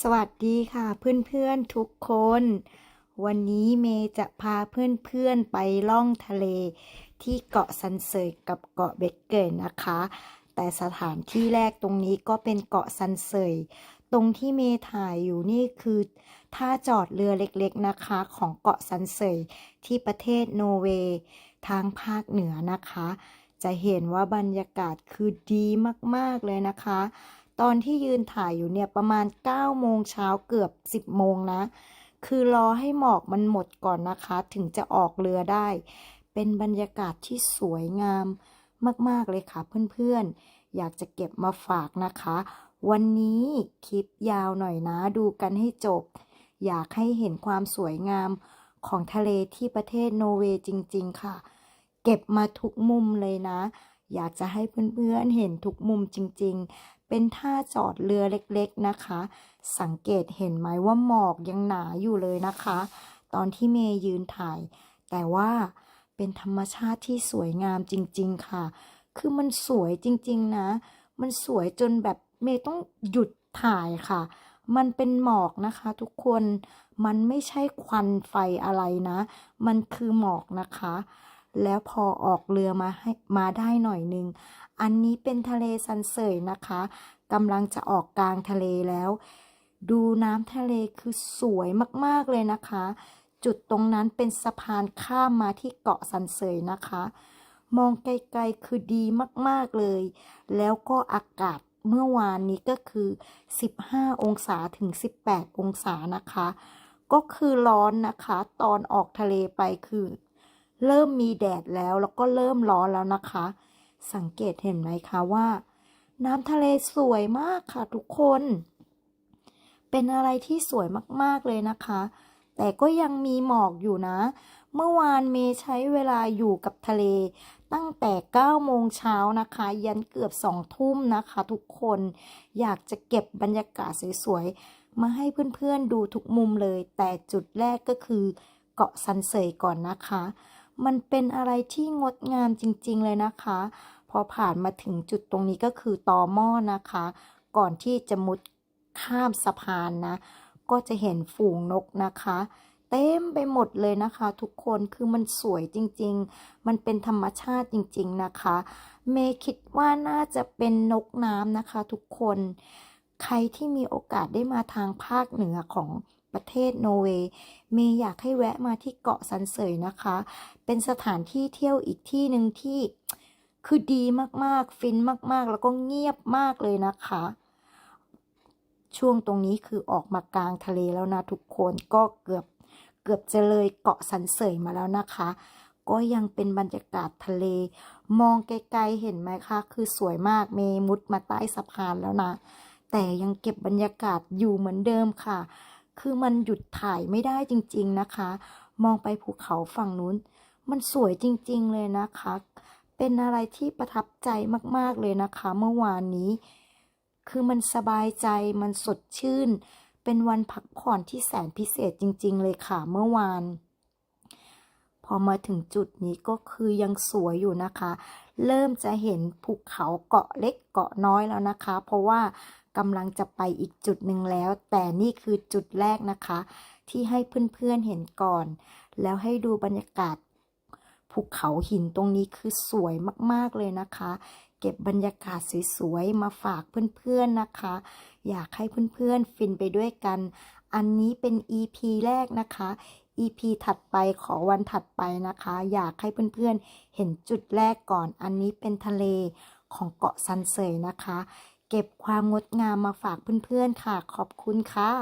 สวัสดีค่ะเพื่อนๆทุกคน วันนี้เมย์จะพาเพื่อนๆไปล่องทะเล ที่เกาะซันเซยกับเกาะเบกเกอร์นะคะ แต่สถานที่แรกตรงนี้ก็เป็นเกาะซันเซยตรงที่เมย์ถ่ายอยู่นี่คือท่าจอดเรือเล็กๆนะคะของเกาะซันเซยที่ประเทศโนเวย์ทางภาคเหนือนะคะ จะเห็นว่าบรรยากาศคือดีมากๆเลยนะคะ ตอนที่ยืนถ่ายอยู่เนี่ยประมาณ9โมงเช้าเกือบ 10 โมงนะ คือรอให้หมอกมันหมดก่อนนะคะ ถึงจะออกเรือได้ เป็นบรรยากาศที่สวยงามมาก ๆ เลยค่ะเพื่อนๆ อยากจะเก็บมาฝากนะคะ วันนี้คลิปยาวหน่อยนะ ดูกันให้จบ อยากให้เห็นความสวยงามของทะเลที่ประเทศโนเวย์จริง ๆ ค่ะ เก็บมาทุกมุมเลยนะ อยากจะให้เพื่อนๆเห็นทุกมุมจริง ๆ เป็นท่าจอดเรือเล็กๆนะคะ สังเกตเห็นไหมว่าหมอกยังหนาอยู่เลยนะคะ ตอนที่เมย์ยืนถ่าย แต่ว่าเป็นธรรมชาติที่สวยงามจริง ๆค่ะ คือมันสวยจริงๆนะ มันสวยจนแบบเมย์ต้องหยุดถ่ายค่ะ มันเป็นหมอกนะคะทุกคน มันไม่ใช่ควันไฟอะไรนะ มันคือหมอกนะคะ แล้วพอออกเรือมาให้มาได้หน่อยนึง อันนี้เป็นทะเลซันเสยนะคะกำลังจะออกกลางทะเลแล้ว ดูน้ำทะเลคือสวยมากๆเลยนะคะ จุดตรงนั้นเป็นสะพานข้ามมาที่เกาะสันเสยนะคะ มองไกลๆคือดีมากๆเลย แล้วก็อากาศเมื่อวานนี้ก็คือ 15 องศาถึง 18 องศานะคะ ก็คือร้อนนะคะ ตอนออกทะเลไปคือ เริ่มมีแดดแล้วแล้วก็เริ่มร้อนแล้วนะคะ สังเกตเห็นไหมคะว่า น้ำทะเลสวยมากค่ะทุกคน เป็นอะไรที่สวยมากๆเลยนะคะ แต่ก็ยังมีหมอกอยู่นะ เมื่อวานเมย์ใช้เวลาอยู่กับทะเล ตั้งแต่ 9 โมงเช้านะคะ ยันเกือบ 2 ทุ่มนะคะทุกคน อยากจะเก็บบรรยากาศสวยๆ มาให้เพื่อนๆดูทุกมุมเลย แต่จุดแรกก็คือเกาะซันเสยก่อนนะคะ มันเป็นอะไรที่งดงามจริง ๆ เลยนะคะ พอผ่านมาถึงจุดตรงนี้ก็คือตอหม้อนะคะ ก่อนที่จะมุดข้ามสะพานนะ ก็จะเห็นฝูงนกนะคะ เต็มไปหมดเลยนะคะ ทุกคนคือมันสวยจริง ๆ มันเป็นธรรมชาติจริง ๆ นะคะ เมย์คิดว่าน่าจะเป็นนกน้ำนะคะ ทุกคน ใครที่มีโอกาสได้มาทางภาคเหนือของ ประเทศโนเวย์เมย์อยากให้แวะมาที่เกาะสันเสยนะคะ เป็นสถานที่เที่ยวอีกที่หนึ่งที่คือดีมากๆ ฟินมากๆ แล้วก็เงียบมากเลยนะคะ ช่วงตรงนี้คือออกมากลางทะเลแล้วนะทุกคนก็เกือบเกือบจะเลยเกาะสันเสยมาแล้วนะคะ ก็ยังเป็นบรรยากาศทะเล มองไกลๆเห็นไหมคะ คือสวยมากเมมุดมาใต้สะพานแล้วนะ แต่ยังเก็บบรรยากาศอยู่เหมือนเดิมค่ะ คือมันหยุดถ่ายไม่ได้จริง ๆนะคะ มองไปภูเขาฝั่งนู้น มันสวยจริง ๆ เลยนะคะ เป็นอะไรที่ประทับใจมากๆเลยนะคะ เมื่อวานนี้ คือมันสบายใจมันสดชื่น เป็นวันพักผ่อนที่แสนพิเศษจริง ๆ เลยค่ะ เมื่อวาน พอมาถึงจุดนี้ก็คือยังสวยอยู่นะคะ เริ่มจะเห็นภูเขาเกาะเล็กเกาะน้อยแล้วนะคะ เพราะว่า กำลังจะไปอีกจุดหนึ่งแล้ว แต่นี่คือจุดแรกนะคะ ที่ให้เพื่อนๆเห็นก่อน แล้วให้ดูบรรยากาศภูเขาหินตรงนี้คือสวยมากๆเลยนะคะ เก็บบรรยากาศสวยๆมาฝากเพื่อนๆนะคะ อยากให้เพื่อนๆฟินไปด้วยกัน อันนี้เป็น EP แรกนะคะ EP ถัดไปขอวันถัดไปนะคะ อยากให้เพื่อนๆเห็นจุดแรกก่อน อันนี้เป็นทะเลของเกาะซันเสยนะคะ เก็บความงดงามมาฝากเพื่อนๆค่ะ ขอบคุณค่ะ